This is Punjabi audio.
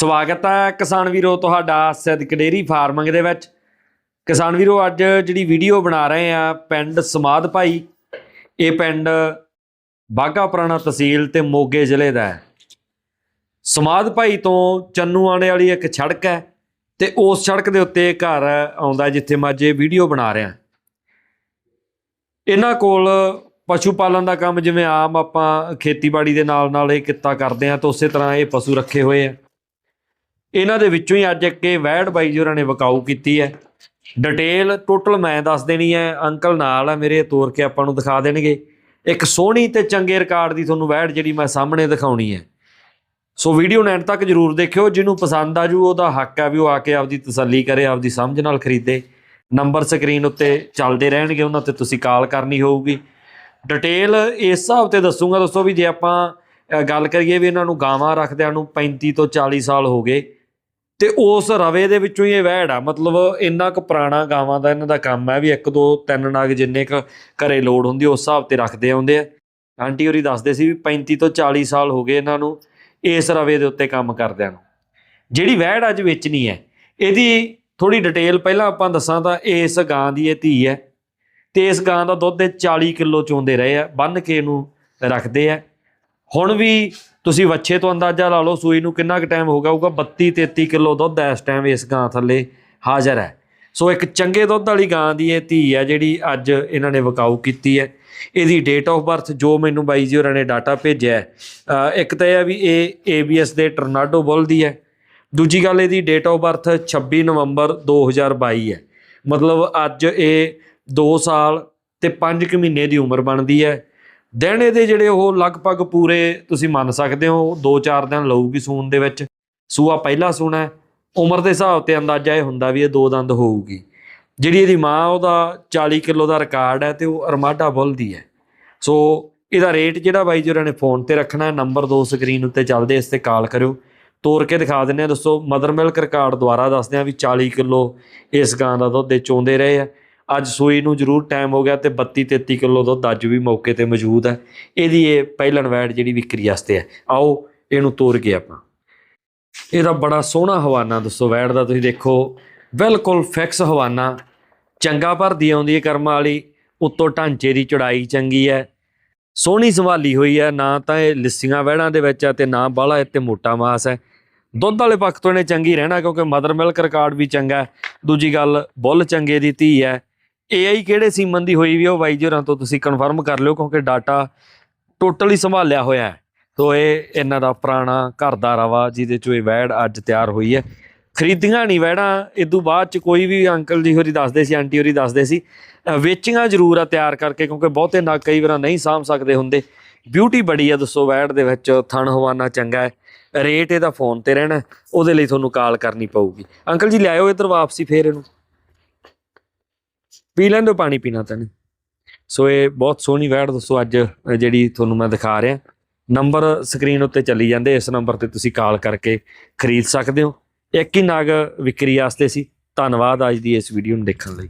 ਸਵਾਗਤ ਹੈ ਕਿਸਾਨ ਵੀਰੋ ਤੁਹਾਡਾ ਸਿੱਧਕ ਡੇਰੀ ਫਾਰਮਿੰਗ ਦੇ ਵਿੱਚ। ਕਿਸਾਨ ਵੀਰੋ, ਅੱਜ ਜਿਹੜੀ ਵੀਡੀਓ ਬਣਾ ਰਹੇ ਆ ਪਿੰਡ ਸਮਾਦ ਭਾਈ, ਇਹ ਪਿੰਡ ਬਾਗਾ ਪੁਰਾਣਾ ਤਹਿਸੀਲ ਤੇ ਮੋਗੇ ਜ਼ਿਲ੍ਹੇ ਦਾ ਹੈ। ਸਮਾਦ ਭਾਈ ਤੋਂ ਚੰਨੂ ਆਣੇ ਵਾਲੀ ਇੱਕ ਸੜਕ ਹੈ ਤੇ ਉਸ ਸੜਕ ਦੇ ਉੱਤੇ ਘਰ ਆਉਂਦਾ ਜਿੱਥੇ ਮੈਂ ਅੱਜ ਇਹ ਵੀਡੀਓ ਬਣਾ ਰਿਹਾ। ਇਹਨਾਂ ਕੋਲ ਪਸ਼ੂ ਪਾਲਣ ਦਾ ਕੰਮ ਜਿਵੇਂ ਆਮ ਆਪਾਂ ਖੇਤੀਬਾੜੀ ਦੇ ਨਾਲ ਨਾਲ ਇਹ ਕਿੱਤਾ ਕਰਦੇ ਆ ਤਾਂ ਉਸੇ ਤਰ੍ਹਾਂ ਇਹ ਪਸ਼ੂ ਰੱਖੇ ਹੋਏ ਆ। ਇਹਨਾਂ ਦੇ ਵਿੱਚੋਂ ਹੀ ਅੱਜ ਇੱਕ ਇਹ ਵੈੜ ਬਾਈ ਜੀ ਹੋਰਾਂ ਨੇ ਵਕਾਊ ਕੀਤੀ ਹੈ। ਡਿਟੇਲ ਟੋਟਲ ਮੈਂ ਦੱਸ ਦੇਣੀ ਹੈ। ਅੰਕਲ ਨਾਲ ਹੈ ਮੇਰੇ ਤੋਰ ਕੇ ਆਪਾਂ ਨੂੰ ਦਿਖਾ ਦੇਣਗੇ। ਇੱਕ ਸੋਹਣੀ ਤੇ ਚੰਗੇ ਰਿਕਾਰਡ ਦੀ ਤੁਹਾਨੂੰ ਵੈੜ ਜਿਹੜੀ ਮੈਂ ਸਾਹਮਣੇ ਦਿਖਾਉਣੀ ਹੈ। ਸੋ ਵੀਡੀਓ ਨੂੰ ਐਂਡ ਤੱਕ ਜਰੂਰ ਦੇਖਿਓ। ਜਿਹਨੂੰ ਪਸੰਦ ਆ ਜੂ, ਉਹਦਾ ਹੱਕ ਆ ਵੀ ਉਹ ਆ ਕੇ ਆਪਦੀ ਤਸੱਲੀ ਕਰੇ, ਆਪਦੀ ਸਮਝ ਨਾਲ ਖਰੀਦੇ। ਨੰਬਰ ਸਕਰੀਨ ਉੱਤੇ ਚੱਲਦੇ ਰਹਿਣਗੇ, ਉਹਨਾਂ ਤੇ ਤੁਸੀਂ ਕਾਲ ਕਰਨੀ ਹੋਊਗੀ। ਡਿਟੇਲ ਇਸ ਹਿਸਾਬ ਤੇ ਦੱਸੂਗਾ ਦੋਸਤੋ ਵੀ ਜੇ ਆਪਾਂ ਗੱਲ ਕਰੀਏ ਵੀ ਇਹਨਾਂ ਨੂੰ ਗਾਵਾਂ ਰੱਖਦਿਆਂ ਨੂੰ 35 ਤੋਂ 40 ਸਾਲ ਹੋ ਗਏ। ਤੇ ਉਸ ਰਵੇ ਦੇ ਵਿੱਚੋਂ ਹੀ ਇਹ ਵਹਿੜ ਆ। ਮਤਲਬ ਇੰਨਾ ਕੁ ਪੁਰਾਣਾ ਗਾਵਾਂ ਦਾ ਇਹਨਾਂ ਦਾ ਕੰਮ ਹੈ ਵੀ ਇੱਕ, ਦੋ, ਤਿੰਨ ਨਾਗ ਜਿੰਨੇ ਕ ਘਰੇ ਲੋੜ ਹੁੰਦੀ ਉਸ ਹਿਸਾਬ ਤੇ ਰੱਖਦੇ ਆਉਂਦੇ ਆ। ਆਂਟੀ ਹੋਰੀ ਦੱਸਦੇ ਸੀ ਵੀ 35 ਤੋਂ 40 ਸਾਲ ਹੋ ਗਏ ਇਹਨਾਂ ਨੂੰ ਇਸ ਰਵੇ ਦੇ ਉੱਤੇ ਕੰਮ ਕਰਦਿਆਂ ਨੂੰ। ਜਿਹੜੀ ਵਹਿੜ ਅੱਜ ਵੇਚਣੀ ਹੈ, ਇਹਦੀ ਥੋੜੀ ਡਿਟੇਲ ਪਹਿਲਾਂ ਆਪਾਂ ਦੱਸਾਂ ਤਾਂ ਇਸ ਗਾਂ ਦੀ ਇਹ ਧੀ ਹੈ ਤੇ ਇਸ ਗਾਂ ਦਾ ਦੁੱਧ ਇਹ 40 ਕਿਲੋ ਚੋਂਦੇ ਰਹੇ ਆ ਬੰਨ ਕੇ ਇਹਨੂੰ ਰੱਖਦੇ ਆ। ਹੁਣ ਵੀ ਤੁਸੀਂ ਵੱਛੇ ਤੋਂ ਅੰਦਾਜ਼ਾ ਲਾ ਲਓ, ਸੂਈ ਨੂੰ ਕਿੰਨਾ ਕੁ ਟਾਈਮ ਹੋ ਗਿਆ ਹੋਊਗਾ? 32 33 ਕਿਲੋ ਦੁੱਧ ਇਸ ਟਾਈਮ ਇਸ ਗਾਂ ਥੱਲੇ ਹਾਜ਼ਰ ਹੈ। ਸੋ ਇੱਕ ਚੰਗੇ ਦੁੱਧ ਵਾਲੀ ਗਾਂ ਦੀ ਇਹ ਧੀ ਹੈ ਜਿਹੜੀ ਅੱਜ ਇਹਨਾਂ ਨੇ ਵਕਾਊ ਕੀਤੀ ਹੈ। ਇਹਦੀ ਡੇਟ ਆਫ ਬਰਥ ਜੋ ਮੈਨੂੰ ਬਾਈ ਜੀ ਹੋਰਾਂ ਨੇ ਡਾਟਾ ਭੇਜਿਆ ਇੱਕ ਤਾਂ ਇਹ ਹੈ ਵੀ ਇਹ ABS ਦੇ ਟਰਨਾਡੋ ਬੁੱਲ ਦੀ ਹੈ। ਦੂਜੀ ਗੱਲ ਇਹਦੀ ਡੇਟ ਆਫ ਬਰਥ 26 ਨਵੰਬਰ 2022 ਹੈ। ਮਤਲਬ ਅੱਜ ਇਹ 2 ਸਾਲ ਤੇ 5 ਕੁ ਮਹੀਨੇ ਦੀ ਉਮਰ ਬਣਦੀ ਹੈ। ਦਿਨ ਇਹਦੇ ਜਿਹੜੇ ਉਹ ਲਗਭਗ ਪੂਰੇ ਤੁਸੀਂ ਮੰਨ ਸਕਦੇ ਹੋ 2-4 ਦਿਨ ਲਊਗੀ ਸੂਣ ਦੇ ਵਿੱਚ। ਸੂਆ ਪਹਿਲਾ ਸੂਣਾ ਉਮਰ ਦੇ ਹਿਸਾਬ ਤੇ ਅੰਦਾਜ਼ਾ ਇਹ ਹੁੰਦਾ ਵੀ ਇਹ ਦੋ ਦੰਦ ਹੋਊਗੀ। ਜਿਹੜੀ ਇਹਦੀ ਮਾਂ, ਉਹਦਾ 40 ਕਿਲੋ ਦਾ ਰਿਕਾਰਡ ਹੈ ਤੇ ਉਹ ਅਰਮਾਡਾ ਬੁੱਲ ਦੀ ਹੈ। ਸੋ ਇਹਦਾ ਰੇਟ ਜਿਹੜਾ ਬਾਈ ਜੀ ਉਹਨਾਂ ਨੇ ਫੋਨ ਤੇ ਰੱਖਣਾ ਨੰਬਰ ਦੋ ਸਕਰੀਨ ਉੱਤੇ ਚੱਲਦੇ ਇਸ ਤੇ ਕਾਲ ਕਰਿਓ। ਤੋਰ ਕੇ ਦਿਖਾ ਦਿੰਦੇ ਆ ਦੋਸਤੋ ਮਦਰ ਮਿਲਕ ਰਿਕਾਰਡ ਦੁਆਰਾ ਦੱਸਦੇ ਆ ਵੀ 40 ਕਿਲੋ ਇਸ ਗਾਂ ਦਾ ਦੁੱਧ ਦੇ ਚੋਂਦੇ ਰਹੇ ਆ। ਅੱਜ ਸੂਈ ਨੂੰ ਜ਼ਰੂਰ ਟਾਈਮ ਹੋ ਗਿਆ ਤੇ 32 33 ਕਿਲੋ ਦੁੱਧ ਅੱਜ ਵੀ ਮੌਕੇ ਤੇ ਮੌਜੂਦ ਹੈ। ਇਹਦੀ ਇਹ ਪਹਿਲਣ ਵੈਟ ਜਿਹੜੀ ਵਿਕਰੀ ਵਾਸਤੇ ਹੈ। ਆਓ ਇਹਨੂੰ ਤੋਰ ਕੇ ਆਪਾਂ। ਇਹਦਾ ਬੜਾ ਸੋਹਣਾ ਹਵਾਨਾ ਦੱਸੋ, ਵੈੜ ਦਾ ਤੁਸੀਂ ਦੇਖੋ। ਬਿਲਕੁਲ ਫਿਕਸ ਹਵਾਨਾ। ਚੰਗਾ ਭਰਦੀ ਆਉਂਦੀ ਹੈ ਕਰਮਾਂ ਵਾਲੀ। ਉੱਤੋਂ ਢਾਂਚੇ ਦੀ ਚੜਾਈ ਚੰਗੀ ਹੈ। ਸੋਹਣੀ ਸੰਭਾਲੀ ਹੋਈ ਹੈ। ਨਾ ਤਾਂ ਇਹ ਲਿੱਸੀਆਂ ਵਹਿੜਾਂ ਦੇ ਵਿੱਚ ਹੈ ਤੇ ਨਾ ਬਾਹਲਾ ਇਹ ਮੋਟਾ ਮਾਸ ਹੈ। ਦੁੱਧ ਵਾਲੇ ਪੱਖ ਤੋਂ ਇਹਨੇ ਚੰਗੀ ਰਹਿਣਾ ਕਿਉਂਕਿ ਮਦਰ ਮਿਲਕ ਰਿਕਾਰਡ ਵੀ ਚੰਗਾ ਦੂਜੀ ਗੱਲ, ਬੁੱਲ ਚੰਗੇ ਦੀ ਧੀ ਹੈ। ਏਆਈ ਕਿਹੜੇ ਸੀਮਨ ਦੀ ਹੋਈ ਵੀ ਉਹ ਬਾਈ ਜੀ ਹੋਰਾਂ ਤੋਂ ਤੁਸੀਂ ਕਨਫਰਮ ਕਰ ਲਿਓ, ਕਿਉਂਕਿ ਡਾਟਾ ਟੋਟਲੀ ਸੰਭਾਲਿਆ ਹੋਇਆ ਹੈ। ਸੋ ਇਹ ਇਹਨਾਂ ਦਾ ਪੁਰਾਣਾ ਘਰ ਦਾ ਰਵਾ, ਜਿਹਦੇ ਚੋਂ ਇਹ ਵੈੜ ਅੱਜ ਤਿਆਰ ਹੋਈ ਹੈ। ਖਰੀਦੀਆਂ ਨਹੀਂ ਵੈੜਾਂ ਇਦੋਂ ਬਾਅਦ ਚ ਕੋਈ ਵੀ ਅੰਕਲ ਜੀ ਹੋਰੀ ਦੱਸਦੇ ਸੀ ਆਂਟੀ ਹੋਰੀ ਦੱਸਦੇ ਸੀ ਵੇਚੀਆਂ ਜ਼ਰੂਰ ਆ ਤਿਆਰ ਕਰਕੇ, ਕਿਉਂਕਿ ਬਹੁਤੇ ਨਾ ਕਈ ਵਾਰ ਨਹੀਂ ਸਾਂਭ ਸਕਦੇ ਹੁੰਦੇ। ਬਿਊਟੀ ਬੜੀ ਆ ਦੱਸੋ, ਵੈੜ ਦੇ ਵਿੱਚ ਥਣ ਹਵਾਨਾ ਚੰਗਾ ਹੈ। ਰੇਟ ਇਹਦਾ ਫੋਨ ਤੇ ਰਹਿਣਾ, ਉਹਦੇ ਲਈ ਤੁਹਾਨੂੰ ਕਾਲ ਕਰਨੀ ਪਊਗੀ। ਅੰਕਲ ਜੀ ਲਿਆਇਓ ਇੱਧਰ ਵਾਪਸੀ ਫੇਰ ਇਹਨੂੰ। ਪੀ ਲੈਂਦੋ ਪਾਣੀ ਪੀਣਾ ਤਾਂ ਨਹੀਂ ਸੋ ਇਹ ਬਹੁਤ ਸੋਹਣੀ ਵੈੜ ਦੱਸੋ ਅੱਜ ਜਿਹੜੀ ਤੁਹਾਨੂੰ ਮੈਂ ਦਿਖਾ ਰਿਹਾ। ਨੰਬਰ ਸਕਰੀਨ ਉੱਤੇ ਚੱਲੀ ਜਾਂਦੇ, ਇਸ ਨੰਬਰ ਤੇ ਤੁਸੀਂ ਕਾਲ ਕਰਕੇ ਖਰੀਦ ਸਕਦੇ ਹੋ। ਇੱਕ ਹੀ ਨਾਗ ਵਿਕਰੀ ਵਾਸਤੇ ਸੀ। ਧੰਨਵਾਦ ਅੱਜ ਦੀ ਇਸ ਵੀਡੀਓ ਨੂੰ ਦੇਖਣ ਲਈ।